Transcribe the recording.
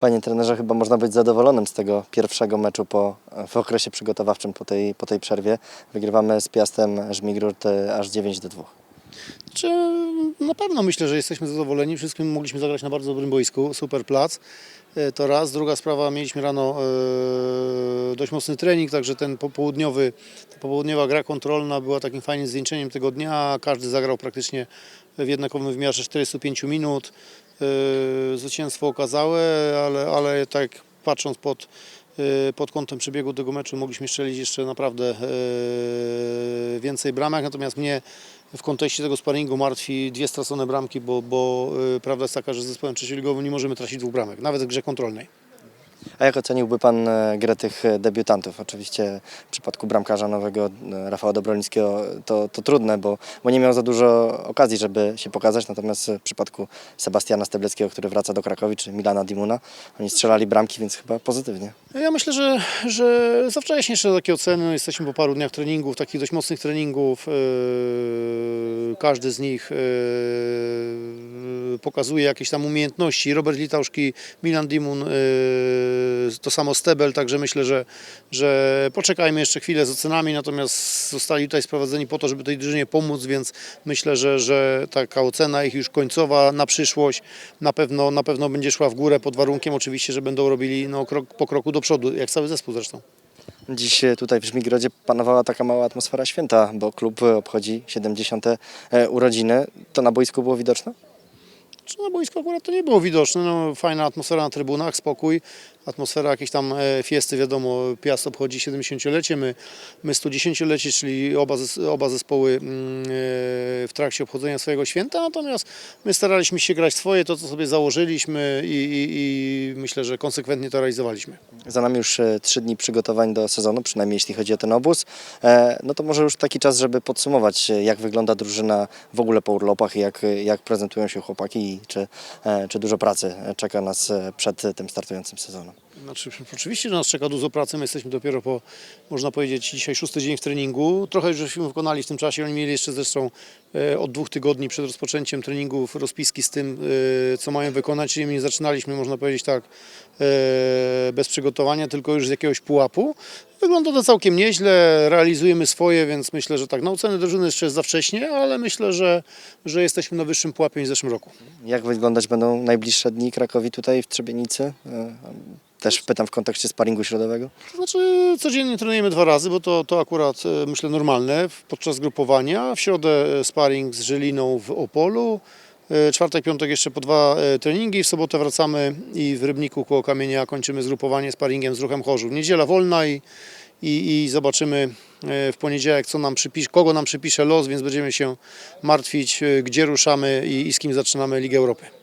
Panie trenerze, chyba można być zadowolonym z tego pierwszego meczu po, w okresie przygotowawczym po tej, po tej przerwie. Wygrywamy z Piastem Żmigrurt e, aż 9 do 2. Czy na pewno myślę, że jesteśmy zadowoleni. Wszystkim mogliśmy zagrać na bardzo dobrym boisku, super plac. E, To raz. Druga sprawa, mieliśmy rano e, dość mocny trening, także ten popołudniowy, ta popołudniowa gra kontrolna była takim fajnym zwieńczeniem tego dnia. Każdy zagrał praktycznie w jednakowym wymiarze 45 minut. E, Zwycięstwo okazałe, ale, ale tak patrząc pod, pod kątem przebiegu tego meczu mogliśmy strzelić jeszcze naprawdę więcej bramek, natomiast mnie w kontekście tego sparingu martwi dwie stracone bramki, bo, bo e, prawda jest taka, że z zespołem trzecioligowym nie możemy tracić dwóch bramek, nawet w grze kontrolnej. A jak oceniłby Pan e, grę tych e, debiutantów? Oczywiście w przypadku bramkarza nowego e, Rafała Dobrolińskiego to, to trudne, bo, bo nie miał za dużo okazji, żeby się pokazać. Natomiast w przypadku Sebastiana Stebleckiego, który wraca do Krakowi, czy Milana Dimuna, oni strzelali bramki, więc chyba pozytywnie. Ja myślę, że, że za wcześnie jeszcze takie oceny. Jesteśmy po paru dniach treningów, takich dość mocnych treningów. Każdy z nich pokazuje jakieś tam umiejętności. Robert Litauszki, Milan Dimun, yy, to samo Stebel, także myślę, że, że poczekajmy jeszcze chwilę z ocenami, natomiast zostali tutaj sprowadzeni po to, żeby tej drużynie pomóc, więc myślę, że, że taka ocena ich już końcowa na przyszłość na pewno, na pewno będzie szła w górę pod warunkiem oczywiście, że będą robili no, krok po kroku do przodu, jak cały zespół zresztą. Dziś e, tutaj w Żmigrodzie panowała taka mała atmosfera święta, bo klub e, obchodzi 70. e, urodziny. To na boisku było widoczne? Czy na boisku akurat to nie było widoczne, no, fajna atmosfera na trybunach, spokój, atmosfera jakiejś tam e, fiesty, wiadomo, Piast obchodzi 70-lecie, my, my 110-lecie, czyli oba, oba zespoły mm, e, w trakcie obchodzenia swojego święta, natomiast my staraliśmy się grać swoje, to co sobie założyliśmy i, i, i myślę, że konsekwentnie to realizowaliśmy. Za nami już e, trzy dni przygotowań do sezonu, przynajmniej jeśli chodzi o ten obóz. No to może już taki czas, żeby podsumować, jak wygląda drużyna w ogóle po urlopach jak, jak prezentują się chłopaki czy, e, czy dużo pracy czeka nas e, przed tym startującym sezonem. Znaczy, oczywiście, że nas czeka dużo pracy. My jesteśmy dopiero po, można powiedzieć, dzisiaj szósty dzień w treningu. Trochę już żeśmy wykonali w tym czasie. Oni mieli jeszcze zresztą e, od dwóch tygodni przed rozpoczęciem treningów rozpiski z tym, e, co mają wykonać. Czyli my zaczynaliśmy, można powiedzieć tak, e, bez przygotowania, tylko już z jakiegoś pułapu. Wygląda to całkiem nieźle, realizujemy swoje, więc myślę, że tak, na ocenę drużyny jeszcze jest za wcześnie, ale myślę, że, że jesteśmy na wyższym pułapie niż w zeszłym roku. Jak wyglądać będą najbliższe dni Krakowi tutaj w Trzebienicy? Też pytam w kontekście sparingu środowego. To znaczy codziennie trenujemy dwa razy, bo to, to akurat e, myślę normalne podczas grupowania. W środę e, sparring z Żeliną w Opolu. E, Czwartek, piątek jeszcze po dwa treningi. W sobotę wracamy i w Rybniku koło Kamienia kończymy zgrupowanie sparingiem z ruchem Chorzów. Niedziela wolna i, i, i zobaczymy w poniedziałek, co nam przypisz, kogo nam przypisze los, więc będziemy się martwić, gdzie ruszamy i, i z kim zaczynamy Ligę Europy.